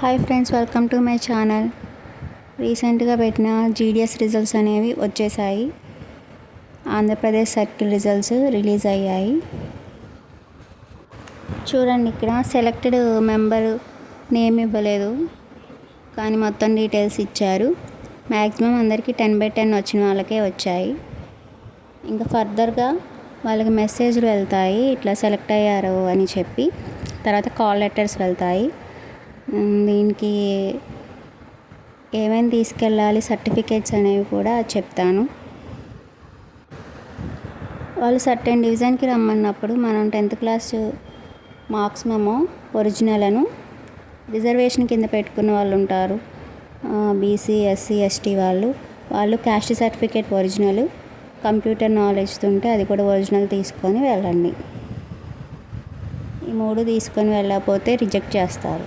Hi friends welcome to my channel రీసెంట్గా పెట్టిన GDS results అనేవి వచ్చేసాయి. ఆంధ్రప్రదేశ్ సర్కిల్ రిజల్ట్స్ రిలీజ్ అయ్యాయి. చూడండి ఇక్కడ సెలెక్టెడ్ మెంబర్ నేమ్ ఇవ్వలేదు. కానీ మొత్తం డీటెయిల్స్ ఇచ్చారు. మ్యాక్సిమం అందరికీ టెన్ బై టెన్ వచ్చిన వాళ్ళకే వచ్చాయి. ఇంకా ఫర్దర్గా వాళ్ళకి మెసేజ్లు వెళ్తాయి. ఇట్లా సెలెక్ట్ అయ్యారు అని చెప్పి. తర్వాత కాల్ లెటర్స్ వెళ్తాయి. దీనికి ఏమేమి తీసుకెళ్ళాలి సర్టిఫికేట్స్ అనేవి కూడా చెప్తాను. వాళ్ళు సర్టెన్ డివిజన్కి రమ్మన్నప్పుడు మనం టెన్త్ క్లాస్ మార్క్స్ మేము ఒరిజినల్ను రిజర్వేషన్ కింద పెట్టుకున్న వాళ్ళు ఉంటారు. బీసీ ఎస్సీ ఎస్టీ వాళ్ళు. వాళ్ళు caste certificate original computer knowledge ఉంటే అది కూడా ఒరిజినల్ తీసుకొని వెళ్ళండి. ఈ మూడు తీసుకొని వెళ్ళకపోతే రిజెక్ట్ చేస్తారు.